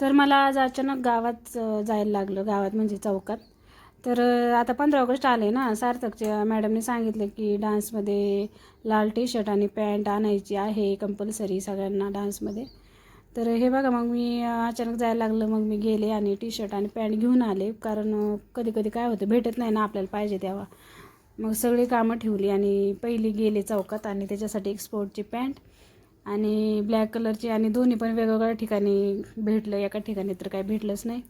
तर मला आज अचानक गावात जायला लागलं. गावात म्हणजे चौकात. तर आता पंधरा ऑगस्ट आले ना. सार्थकच्या मॅडमने सांगितलं की डान्समध्ये लाल टी शर्ट आणि पॅन्ट आणायची आहे कंपल्सरी सगळ्यांना डान्समध्ये. तर हे बघा मग मी अचानक जायला लागलं. मग मी गेले आणि टी शर्ट आणि पॅन्ट घेऊन आले. कारण कधी कधी काय होतं भेटत नाही ना आपल्याला पाहिजे तेव्हा. मग सगळी कामं ठेवली आणि पहिली गेले चौकात आणि त्याच्यासाठी एक स्पोर्टची पॅन्ट. आणि ब्लॅक कलरची आणि दोन्ही पण वेगवेगळ्या ठिकाणी भेटलं. एका ठिकाणी तर काही भेटलंच नाही.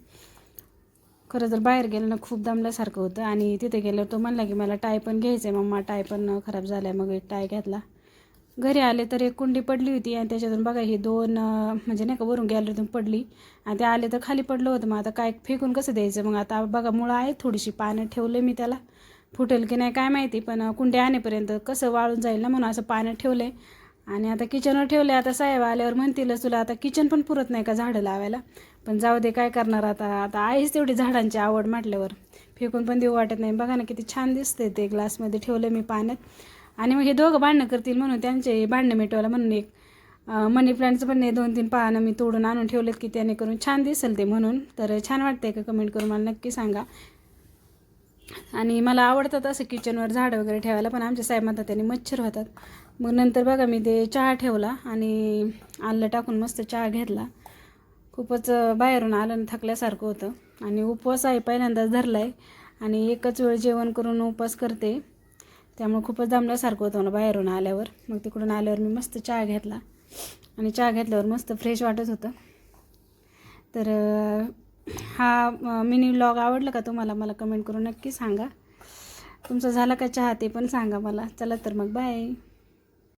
खरं तर बाहेर गेलं ना खूप दमल्यासारखं होतं. आणि तिथे गेल्यावर तो म्हणला की मला टाय पण घ्यायचं आहे मम्मा. टाय पण खराब झाला आहे मग एक टाय घेतला. घरी आले तर एक कुंडी पडली होती आणि त्याच्यातून बघा ही दोन म्हणजे नाही का वरून गॅलरीतून पडली. आणि ते आले तर खाली पडलं होतं. मग आता काय फेकून कसं द्यायचं? मग आता बघा मुळं आहे थोडीशी पाण्यात ठेवलं मी त्याला. फुटेल की नाही काय माहिती पण कुंडी आणेपर्यंत कसं वाळून जाईल ना म्हणून असं पाण्यात ठेवलं. आहे आणि आता किचनवर ठेवले आता साहेब आल्यावर म्हणतीलच तुला आता किचन पण पुरत नाही का झाडं लावायला? पण जाऊ दे काय करणार आता? आता आहेच तेवढी झाडांची आवड म्हटल्यावर. फेकून पण देऊ वाटत नाही. बघा ना किती छान दिसते ते ग्लासमध्ये ठेवलं मी पाण्यात. आणि मग हे दोघं भांडणं करतील म्हणून त्यांचे भांडणं मिटवायला म्हणून एक मनी प्लांटचं पण नाही दोन तीन पानं मी तोडून आणून ठेवलेत की त्याने करून छान दिसेल ते म्हणून. तर छान वाटतंय का? कमेंट करून मला नक्की सांगा. आणि मला आवडतात असं किचनवर झाडं वगैरे ठेवायला पण आमच्या साहेब म्हणतात त्याने मच्छर होतात. मग नंतर बघा मी ते चहा ठेवला आणि आलं टाकून मस्त चहा घेतला. खूपच बाहेरून आलं आणि थकल्यासारखं होतं. आणि उपवास आहे पहिल्यांदाच धरला आहे आणि एकच वेळ जेवण करून उपवास करते. त्यामुळे खूपच दमल्यासारखं होतं मला बाहेरून आल्यावर. मग तिकडून आल्यावर मी मस्त चहा घेतला. आणि चहा घेतल्यावर मस्त फ्रेश वाटत होतं. तर हा मिनी व्लॉग आवडला का तुम्हाला? मला कमेंट करून नक्की सांगा. तुमचं झालं का चहा? ते पण सांगा मला. चला तर मग बाय